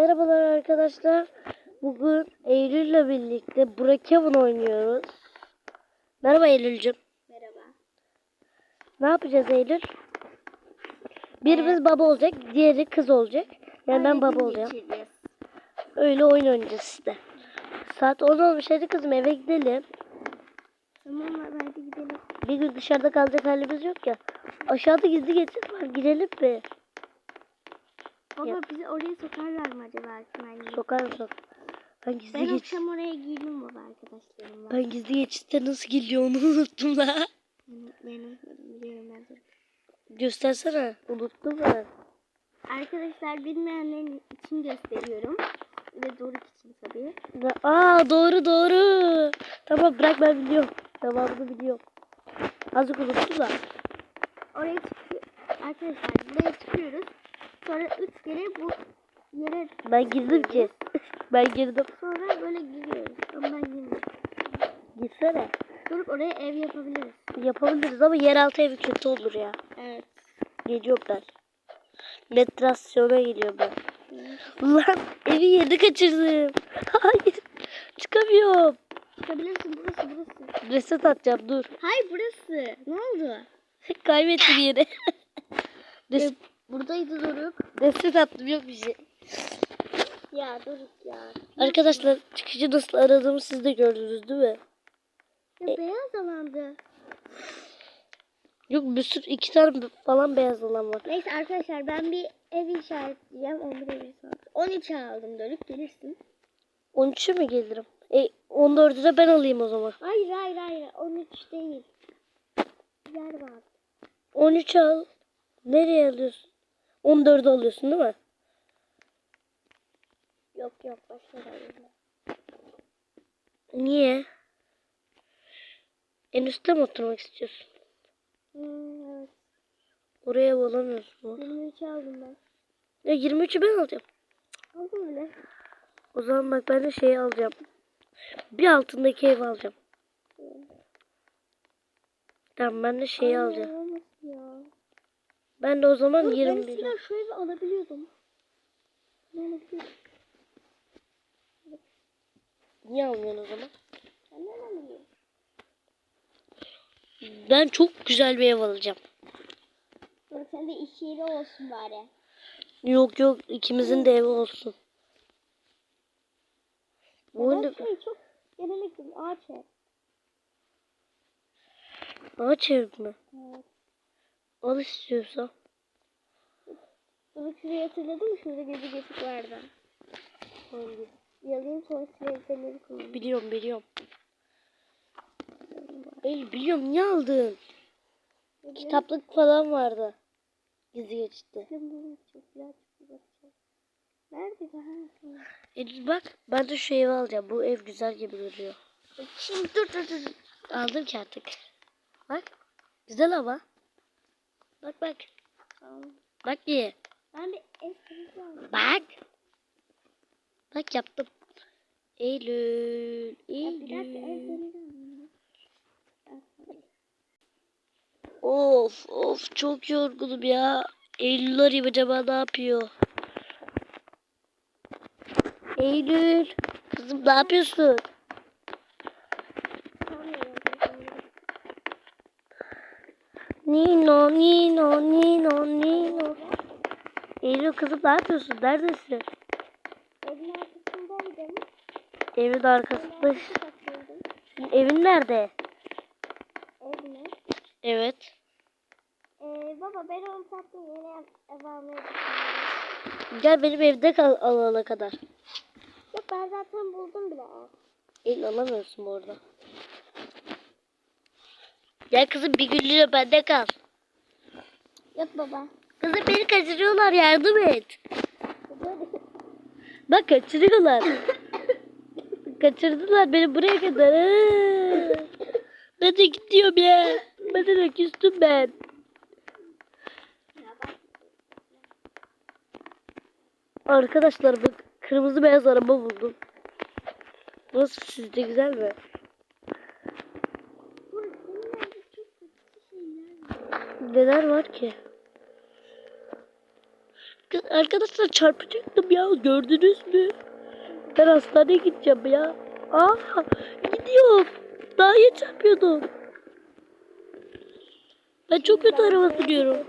Merhabalar arkadaşlar. Bugün Eylül'le birlikte Brookhaven oynuyoruz. Merhaba Eylül'cüm. Merhaba. Ne yapacağız Eylül? Birimiz baba olacak, diğeri kız olacak. Yani ben baba olacağım. Öyle oyun oynayacağız işte. Saat 10 olmuş hadi kızım eve gidelim. Tamam hadi gidelim. Bir gün dışarıda kalacak halimiz yok ya. Aşağıda gizli geçit var gidelim mi? Baba Ya. bizi oraya sokarlar mı acaba Erkmen? Sokar mısın? Ben gizli Ben geç akşam oraya girdim baba arkadaşlarımla. ben gizli geçitte nasıl geliyor onu unuttum la. Ben, unutmadım biliyorum ben de. Göstersene. Unuttum ben. Arkadaşlar bilmeyenlerin için gösteriyorum. Ve Doruk için tabii. Aa doğru doğru. Tamam bırak ben biliyorum. Devamını biliyorum. Azıcık unuttum da. Oraya çıkıyor. Arkadaşlar buraya çıkıyoruz. Sonra üç kere bu yere Ben girdim ki. ben girdim. sonra böyle giriyoruz. Ama ben girmiyorum. Gitsene. Doruk oraya ev yapabiliriz. Yapabiliriz ama yeraltı evi kötü olur ya. Evet. Geliyorum ben. Metrasyona geliyorum ben. Ulan evi yedi kaçırdım. Hayır. Çıkamıyorum. Çıkabilirsin burası burası. Reset atacağım dur. Hayır burası. Ne oldu? Kaybettim yeri. Res- Buradaydı Doruk. Reset attım yok bir şey. Ya Doruk ya. Arkadaşlar çıkıcı nasıl aradığımı siz de gördünüz değil mi? Ya beyaz alandı. Yok bir sürü iki tane falan beyaz alan var. Neyse arkadaşlar ben bir ev işaretleyeceğim. 11 evi saat. 13 aldım Doruk gelirsin. 13'e mi gelirim? E 14'ü de ben alayım o zaman. Hayır hayır hayır 13 değil. Yer var. 13 al. Nereye alıyorsun? 14'ü alıyorsun değil mi? Yok yok yok. Niye? En üstte mi oturmak istiyorsun? Hmm, evet. Oraya alamıyorsun. 23 aldım ben. Ya 23'ü ben alacağım. Aldım öyle. O zaman bak ben de şeyi alacağım. Bir altındaki evi alacağım. Tamam ben de şeyi alacağım. Ben de o zaman Dur, ben 21 eskiden şu evi alabiliyordum. Ne alabiliyordum? Niye almıyorsun o zaman? Ben ne alabiliyorum? Ben çok güzel bir ev alacağım. Dur sen de iş yeri olsun bari. Yok yok ikimizin de evi olsun. Bu Ben oyunda şey çok genellikle ağaç ev. ağaç ev mi? Evet. Al istiyorsan. Dur şurayı hatırladın mı? Şurada gece geçik vardı. Yalayayım sonra silecekleri koyayım. Biliyorum biliyorum. El biliyorum niye aldın? Kitaplık falan vardı. Gizli güzel. Nerede daha? Elif bak ben de şu evi alacağım. Bu ev güzel gibi duruyor. Şimdi dur dur dur. Aldım ki artık. Bak. Güzel ama. Bak bak. Tamam. Bak iyi. Ben bir. Bak. Bak yaptım. Eylül. Eylül. Of of çok yorgunum ya. Eylül arayayım acaba ne yapıyor? Eylül. Kızım ne yapıyorsun? Nino, Nino, Nino, Nino. Eylül kızım ne yapıyorsun? Neredesin? Evin arkasındaydım. Evin arkasında. Senin evin nerede? Evine. Evet. Ee, baba ben onu sattım yeni ev, ev düşünüyorum. Gel benim evde kal alana kadar. Yok ben zaten buldum bile ev. Elini alamıyorsun bu arada. Gel kızım bir günlüğüne bende kal. Yok baba. Kızım beni kaçırıyorlar yardım et. Bak kaçırıyorlar. Kaçırdılar beni buraya kadar. Aa! Ben de gidiyorum ya. Ben de küstüm ben. Arkadaşlar bak kırmızı beyaz araba buldum. Nasıl sizce güzel mi? Dur, senin evde çok kötü şeyler var. Neler var ki? Arkadaşlar çarpacaktım ya gördünüz mü? Ben hastaneye gideceğim ya. Aa gidiyorum. Daha iyi çarpıyordum. Ben çok kötü araba sürüyorum.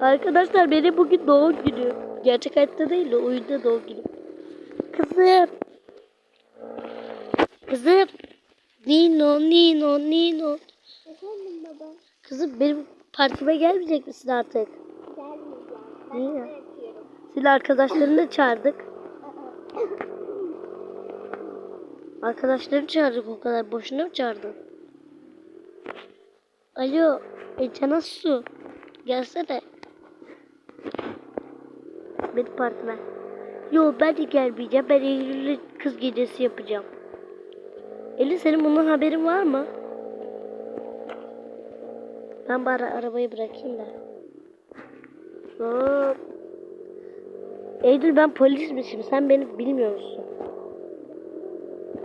Arkadaşlar benim bugün doğum günü. Gerçek hayatta değil de oyunda doğum günü. Kızım. Kızım. Nino, Nino, Nino. Efendim baba. Kızım benim partime gelmeyecek misin artık? Gelmeyeceğim. Ben Niye? Yatıyorum. Arkadaşlarını da çağırdık. Arkadaşlarını çağırdık o kadar. Boşuna mı çağırdın? Alo. Ece su? Gelsene. Benim partime. Yo ben de gelmeyeceğim. Ben Eylül'le kız gecesi yapacağım. Eylül senin bundan haberin var mı? Ben bari arabayı bırakayım da. Hop. Eylül ben polismişim. Sen beni bilmiyor musun?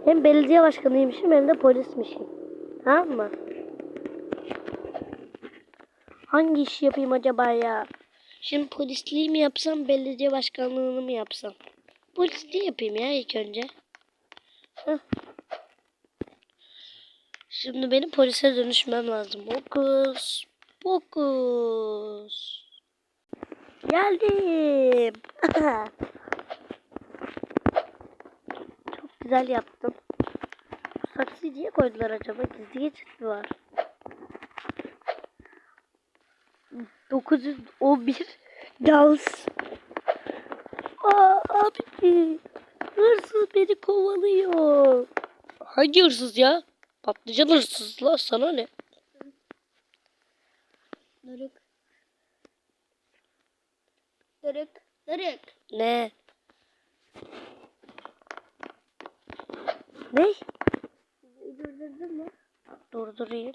Hem belediye başkanıymışım hem de polismişim. Tamam mı? Hangi işi yapayım acaba ya? Şimdi polisliği mi yapsam, belediye başkanlığını mı yapsam? Polisliği yapayım ya ilk önce. Heh. Şimdi benim polise dönüşmem lazım. Fokus. Fokus. Geldim. Çok güzel yaptım. Bu saksıyı niye koydular acaba? Gizli geçit mi var? 911 dans. Aa abi. Hırsız beni kovalıyor. Hangi hırsız ya? Patlıcan hırsız la sana ne? Doruk. Doruk. Doruk. Ne? Ne? Durdurdun mu? Durdurayım.